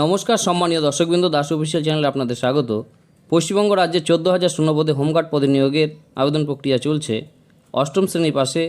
নমস্কার, সম্মানীয় দর্শকবৃন্দ, দাস অফিসিয়াল চ্যানেলে আপনাদের স্বাগত। পশ্চিমবঙ্গ রাজ্যের চোদ্দ হাজার শূন্যপদে হোমগার্ড পদে নিয়োগের আবেদন প্রক্রিয়া চলছে। অষ্টম শ্রেণির পাশে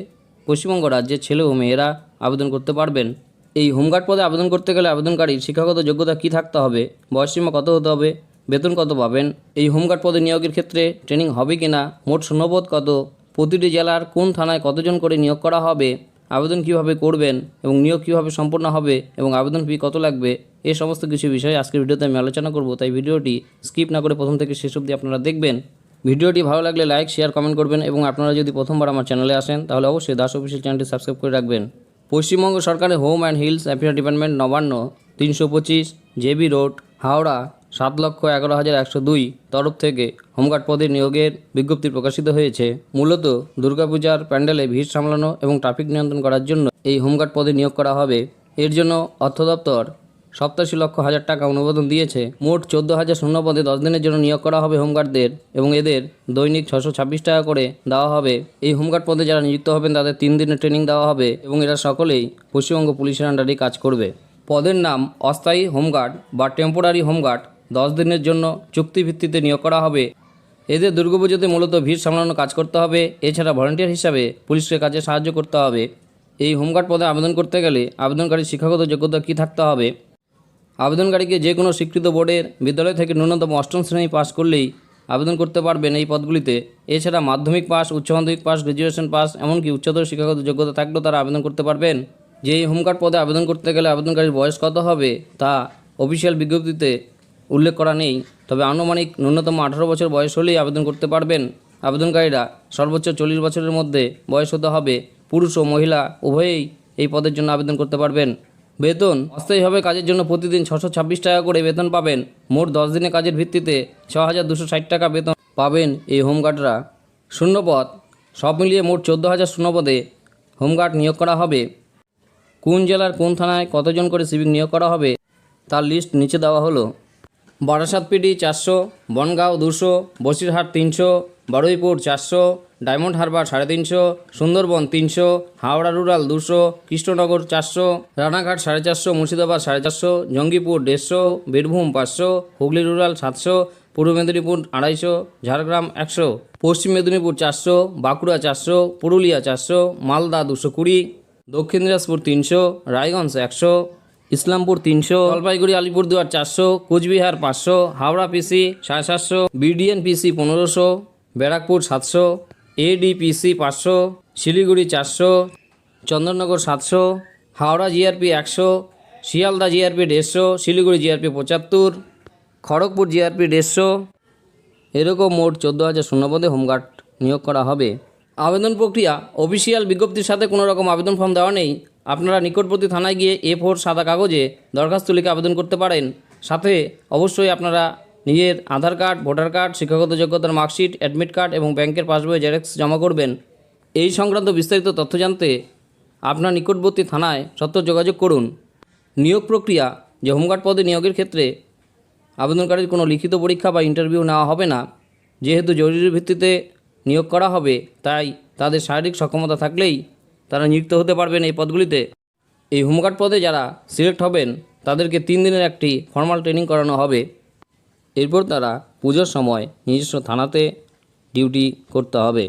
পশ্চিমবঙ্গ রাজ্যের ছেলে ও মেয়েরা আবেদন করতে পারবেন। এই হোমগার্ড পদে আবেদন করতে গেলে আবেদনকারীর শিক্ষাগত যোগ্যতা কী থাকতে হবে, বয়সসীমা কত হতে হবে, বেতন কত পাবেন, এই হোমগার্ড পদে নিয়োগের ক্ষেত্রে ট্রেনিং হবে কি না মোট শূন্যপদ কত, প্রতিটি জেলার কোন থানায় কতজন করে নিয়োগ করা হবে আবেদন কীভাবে করবেন এবং নিয়োগ কীভাবে সম্পন্ন হবে এবং আবেদন ফি কত লাগবে, এ সমস্ত কিছু বিষয়ে আজকের ভিডিওতে আমি আলোচনা করব। তাই ভিডিওটি স্কিপ না করে প্রথম থেকে শেষ অবধি আপনারা দেখবেন। ভিডিওটি ভালো লাগলে লাইক, শেয়ার, কমেন্ট করবেন এবং আপনারা যদি প্রথমবার আমার চ্যানেলে আসেন, তাহলে অবশ্যই দাস অফিসিয়াল চ্যানেলটি সাবস্ক্রাইব করে রাখবেন। পশ্চিমবঙ্গ সরকারের home and hills affair department Nabanna, তিনশো পঁচিশ জেবি রোড, হাওড়া। সাত লক্ষ এগারো হাজার একশো দুই তরফ থেকে হোমগার্ড পদে নিয়োগের বিজ্ঞপ্তি প্রকাশিত হয়েছে। মূলত দুর্গাপূজার প্যান্ডেলে ভিড় সামলানো এবং ট্রাফিক নিয়ন্ত্রণ করার জন্য এই হোমগার্ড পদে নিয়োগ করা হবে। এর জন্য অর্থ দপ্তর সপ্তাশি লক্ষ হাজার টাকা অনুমোদন দিয়েছে। মোট চোদ্দ হাজার শূন্য পদে দশ দিনের জন্য নিয়োগ করা হবে হোমগার্ডদের এবং এদের দৈনিক ছশো ছাব্বিশ টাকা করে দেওয়া হবে। এই হোমগার্ড পদে যারা নিযুক্ত হবেন, তাদের তিন দিনের ট্রেনিং দেওয়া হবে এবং এরা সকলেই পশ্চিমবঙ্গ পুলিশের আন্ডারে কাজ করবে। পদের নাম অস্থায়ী হোমগার্ড বা টেম্পোরারি হোমগার্ড। দশ দিনের জন্য চুক্তিভিত্তিতে নিয়োগ করা হবে। এদের দুর্গাপুজোতে মূলত ভিড় সামলানোর কাজ করতে হবে। এছাড়া ভলান্টিয়ার হিসাবে পুলিশকে কাজে সাহায্য করতে হবে। এই হোমগার্ড পদে আবেদন করতে গেলে আবেদনকারী শিক্ষাগত যোগ্যতা কী থাকতে হবে? আবেদনকারীকে যে কোনো স্বীকৃত বোর্ডের বিদ্যালয় থেকে ন্যূনতম অষ্টম শ্রেণি পাস করলেই আবেদন করতে পারবেন এই পদগুলিতে। এছাড়া মাধ্যমিক পাস উচ্চ মাধ্যমিক পাস গ্র্যাজুয়েশন পাস এমনকি উচ্চতর শিক্ষাগত যোগ্যতা থাকলেও তারা আবেদন করতে পারবেন। যে এই হোমগার্ড পদে আবেদন করতে গেলে আবেদনকারীর বয়স কত হবে? তা অফিসিয়াল বিজ্ঞপ্তিতে উল্লেখ করা নেই। তবে আনুমানিক ন্যূনতম আঠারো বছর বয়স হলেই আবেদন করতে পারবেন। আবেদনকারীরা সর্বোচ্চ চল্লিশ বছরের মধ্যে বয়স হতে হবে। পুরুষ ও মহিলা উভয়েই এই পদের জন্য আবেদন করতে পারবেন। বেতন, অস্থায়ীভাবে কাজের জন্য প্রতিদিন ছশো ছাব্বিশ টাকা করে বেতন পাবেন। মোট দশ দিনের কাজের ভিত্তিতে ছ হাজার দুশো ষাট টাকা বেতন পাবেন এই হোমগার্ডরা। শূন্যপদ, সব মিলিয়ে মোট চোদ্দ হাজার শূন্যপদে হোমগার্ড নিয়োগ করা হবে। কোন জেলার কোন থানায় কতজন করে সিভিক নিয়োগ করা হবে, তার লিস্ট নিচে দেওয়া হলো। বারাসাত পিডি চারশো, বনগাঁও দুশো, বসিরহাট তিনশো বারুইপুর চারশো, ডায়মন্ড হারবার সাড়ে তিনশো, সুন্দরবন তিনশো, হাওড়া রুরাল দুশো, কৃষ্ণনগর চারশো, রানাঘাট সাড়ে চারশো, মুর্শিদাবাদ সাড়ে চারশো, জঙ্গিপুর দেড়শো, বীরভূম পাঁচশো, হুগলি রুরাল সাতশো, পূর্ব মেদিনীপুর আড়াইশো, ঝাড়গ্রাম একশো, পশ্চিম মেদিনীপুর চারশো, বাঁকুড়া চারশো, পুরুলিয়া চারশো, মালদা দুশো কুড়ি, দক্ষিণ দিনাজপুর তিনশো, রায়গঞ্জ একশো ইসলামপুর তিনশো, জলপাইগুড়ি, আলিপুরদুয়ার চারশো, কোচবিহার পাঁচশো, হাওড়া পিসি সাড়ে সাতশো, বিডিএন পিসি পনেরোশো, ব্যারাকপুর সাতশো এডিপিসি পাঁচশো, শিলিগুড়ি চারশো, চন্দননগর সাতশো, হাওড়া জিআরপি একশো, শিয়ালদা জিআরপি দেড়শো, শিলিগুড়ি জিআরপি পঁচাত্তর, খড়গপুর জিআরপি দেড়শো। এরকম মোট চোদ্দ হাজার শূন্যপদে হোমগার্ড নিয়োগ করা হবে। আবেদন প্রক্রিয়া, অফিসিয়াল বিজ্ঞপ্তির সাথে কোনো রকম আবেদন ফর্ম দেওয়া নেই। আপনারা নিকটবর্তী থানায় গিয়ে এ ফোর সাদা কাগজে দরখাস্ত লিখে আবেদন করতে পারেন। সাথে অবশ্যই আপনারা নিজের আধার কার্ড, ভোটার কার্ড, শিক্ষাগত যোগ্যতার মার্কশিট, অ্যাডমিট কার্ড এবং ব্যাংকের পাসবই, জেরক্স জমা করবেন। এই সংক্রান্ত বিস্তারিত তথ্য জানতে আপনার নিকটবর্তী থানায় সত্য যোগাযোগ করুন। নিয়োগ প্রক্রিয়া যে হোমগার্ড পদে নিয়োগের ক্ষেত্রে আবেদনকারীর কোনো লিখিত পরীক্ষা বা ইন্টারভিউ নেওয়া হবে না। যেহেতু জরুরি ভিত্তিতে নিয়োগ করা হবে, তাই তাদের শারীরিক সক্ষমতা থাকলেই তারা নিযুক্ত হতে পারবেন এই পদগুলিতে। এই হোমগার্ড পদে যারা সিলেক্ট হবেন, তাদেরকে তিন দিনের একটি ফর্মাল ট্রেনিং করানো হবে। এরপর তারা পুজোর সময় নিজস্ব থানাতে ডিউটি করতে হবে।